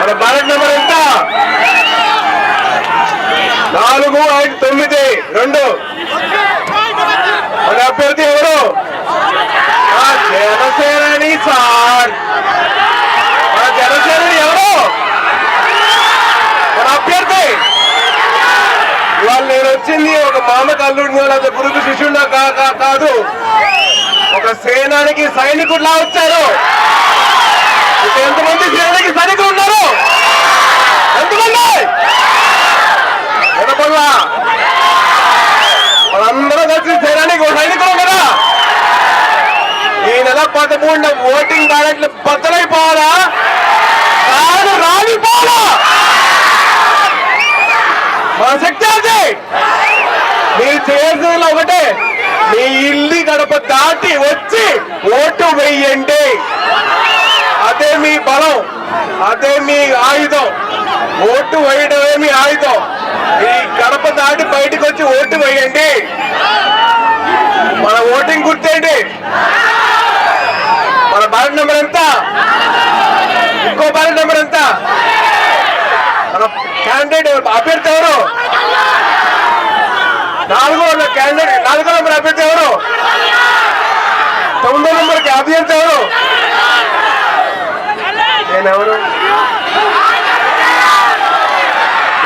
మన ballot number ఎంత? నాలుగు ఐదు తొమ్మిది రెండు. మన అభ్యర్థి ఎవరు? జనసేనని సార్. మన జనసేనని ఎవరు? మన అభ్యర్థి. ఇవాళ నేను వచ్చింది ఒక మామకు అల్లుడిని లేదా గురుకు శిష్యుడు కాదు. ఒక సేనానికి సైనికుడిలా వచ్చారు? ఎంతమంది సేనకి సైనికులు ఉన్నారు? ఎంతమంది? వినపల్లా వాళ్ళందరూ కలిసి సేనానికి సైనికులు కదా? ఈ నెల పదమూడున ఓటింగ్ బ్యాలెట్లు బద్దలైపోవాలా? కాదు రాలిపోవాలా? మన శక్తి అది. మీరు చేయాల్సింది ఒకటే మీ ఇల్లు గడప దాటి వచ్చి ఓటు వేయండి. అదే మీ బలం అదే మీ ఆయుధం. ఓటు వేయడమే మీ ఆయుధం. ఈ గడప దాటి బయటకు వచ్చి ఓటు వేయండి. మన ఓటింగ్ గుర్తేంటి? మన బ్యాలెట్ నెంబర్ ఎంత? ఇంకో బ్యాలెట్ నెంబర్ ఎంత? మన క్యాండిడేట్ అభ్యర్థి ఎవరు? నాలుగో క్యాండిడేట్ నాలుగో నెంబర్ అభ్యర్థి అభ్యర్థి ఎవరు నేనెవరు?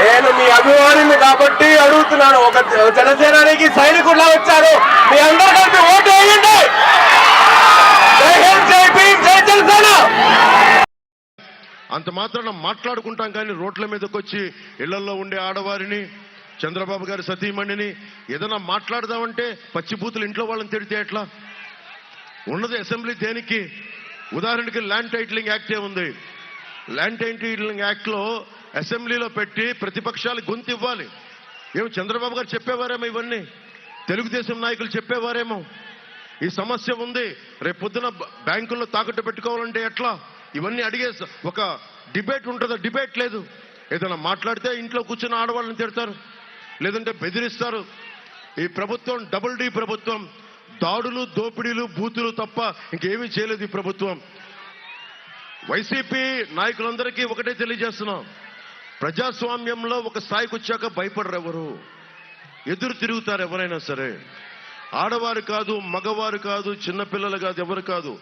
నేను మీ అభిమానిని కాబట్టి అడుగుతున్నాను. ఒక జనసేనానికి సైనికుల్లా వచ్చారు. మీ అందరూ కలిపి ఓటు వేయండి. జై హింద్ జై భీమ్ జై జనసేన. అంత మాత్రాన మాట్లాడుకుంటాం కానీ రోడ్ల మీదకి వచ్చి ఇళ్ళలో ఉండే ఆడవారిని చంద్రబాబు గారి సతీమణిని ఏదైనా మాట్లాడదామంటే పచ్చిబూతులు ఇంట్లో వాళ్ళని తిడితే ఎట్లా? ఉన్నది అసెంబ్లీ దేనికి? ఉదాహరణకి ల్యాండ్ టైటిలింగ్ యాక్టే ఉంది. ల్యాండ్ టైటిలింగ్ యాక్ట్లో అసెంబ్లీలో పెట్టి ప్రతిపక్షాలు గొంతు ఇవ్వాలి ఏమో చంద్రబాబు గారు చెప్పేవారేమో ఇవన్నీ? తెలుగుదేశం నాయకులు చెప్పేవారేమో? ఈ సమస్య ఉంది. రేపు పొద్దున బ్యాంకుల్లో తాకట్టు పెట్టుకోవాలంటే ఎట్లా? ఇవన్నీ అడిగే ఒక డిబేట్ ఉంటుందా? డిబేట్ లేదు. ఏదైనా మాట్లాడితే ఇంట్లో కూర్చుని ఆడవాళ్ళని తిడతారు. లేదంటే బెదిరిస్తారు. ఈ ప్రభుత్వం డబుల్ డి ప్రభుత్వం దాడులు దోపిడీలు బూతులు తప్ప ఇంకేమీ చేయలేదు ఈ ప్రభుత్వం. వైసీపీ నాయకులందరికీ ఒకటే తెలియజేస్తున్నాం. ప్రజాస్వామ్యంలో ఒక స్థాయికి వచ్చాక భయపడరు ఎవరు ఎదురు తిరుగుతారు ఎవరైనా సరే. ఆడవారు కాదు మగవారు కాదు చిన్నపిల్లలు కాదు ఎవరు కాదు.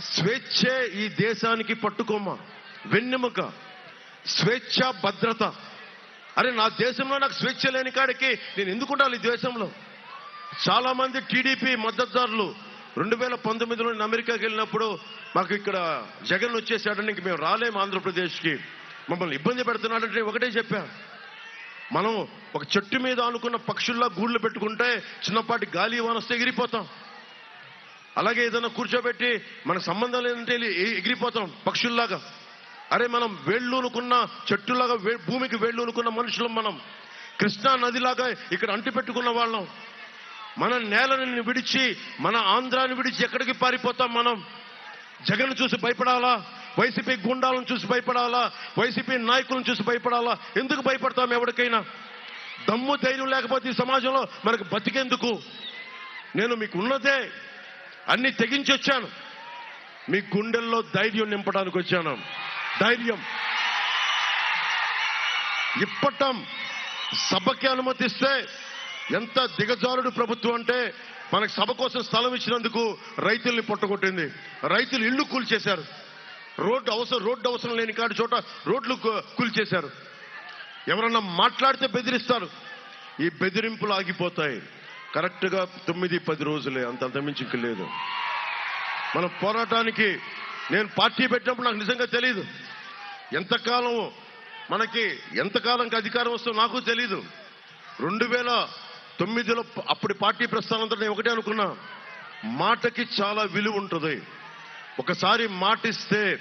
స్వేచ్ఛే ఈ దేశానికి పట్టుకోమ వెన్నెముక స్వేచ్ఛ భద్రత. అరే నా దేశంలో నాకు స్వేచ్ఛ లేని కాడికి నేను ఎందుకు ఉండాలి ఈ దేశంలో? చాలా మంది టీడీపీ మద్దతుదారులు రెండు వేల పంతొమ్మిదిలో అమెరికాకి వెళ్ళినప్పుడు మాకు ఇక్కడ జగన్ వచ్చేసాడని ఇంక మేము రాలేము ఆంధ్రప్రదేశ్కి. మమ్మల్ని ఇబ్బంది పెడుతున్నాడంటే ఒకటే చెప్పా. మనం ఒక చెట్టు మీద అనుకున్న పక్షుల్లా గూళ్ళు పెట్టుకుంటే చిన్నపాటి గాలి వానొస్తే ఎగిరిపోతాం. అలాగే ఏదైనా కూర్చోబెట్టి మనకు సంబంధం లేదంటే ఎగిరిపోతాం పక్షుల్లాగా. అరే మనం వేళ్ళూనుకున్న చెట్టులాగా వే- భూమికి వేళ్ళూనుకున్న మనుషులం మనం. కృష్ణా నదిలాగా ఇక్కడ అంటి పెట్టుకున్న వాళ్ళం. మన నేలను విడిచి మన ఆంధ్రాన్ని విడిచి ఎక్కడికి పారిపోతాం మనం? జగన్ చూసి భయపడాలా? వైసీపీ గుండాలను చూసి భయపడాలా? వైసీపీ నాయకులను చూసి భయపడాలా? ఎందుకు భయపడతాం ఎవరికైనా? దమ్ము ధైర్యం లేకపోతే ఈ సమాజంలో మనకు బతికేందుకు? నేను మీకు ఉన్నదే అన్ని తెగించి వచ్చాను. మీ గుండెల్లో ధైర్యం నింపడానికి వచ్చాను. ధైర్యం. ఇప్పటం సభకి అనుమతిస్తే ఎంత దిగజారుడు ప్రభుత్వం అంటే మనకు సభ కోసం స్థలం ఇచ్చినందుకు రైతుల్ని పొట్టగొట్టింది. రైతులు ఇల్లు కూల్చేశారు. రోడ్డు అవసరం రోడ్డు అవసరం లేని కాడి చోట రోడ్లు కూల్చేశారు. ఎవరన్నా మాట్లాడితే బెదిరిస్తారు. ఈ బెదిరింపులు ఆగిపోతాయి. కరెక్ట్గా తొమ్మిది పది రోజులే. అంత అంతమించి ఇంక లేదు. మన పోరాటానికి నేను పార్టీ పెట్టినప్పుడు నాకు నిజంగా తెలియదు ఎంతకాలం మనకి ఎంతకాలంకి అధికారం వస్తుందో నాకు తెలీదు. రెండు వేల తొమ్మిదిలో అప్పటి పార్టీ ప్రస్థానంతో నేను ఒకటే అనుకున్నా. మాటకి చాలా విలువ ఉంటుంది. ఒకసారి మాటిస్తే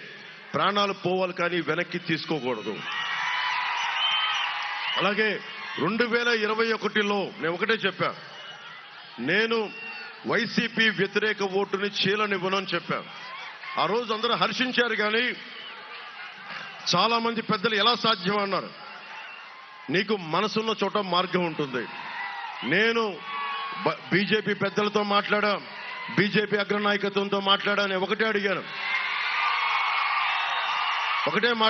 ప్రాణాలు పోవాలి కానీ వెనక్కి తీసుకోకూడదు. అలాగే రెండు వేల ఇరవై ఒకటిలో నేను ఒకటే చెప్పా. నేను వైసీపీ వ్యతిరేక ఓటుని చీలనివ్వను అని చెప్పా. ఆ రోజు అందరూ హర్షించారు కానీ చాలా మంది పెద్దలు ఎలా సాధ్యం అన్నారు నీకు మనసున్న చోట మార్గం ఉంటుంది. నేను బీజేపీ పెద్దలతో మాట్లాడా. బీజేపీ అగ్రనాయకత్వంతో మాట్లాడాను. ఒకటే అడిగాను. ఒకటే మాట్లాడాను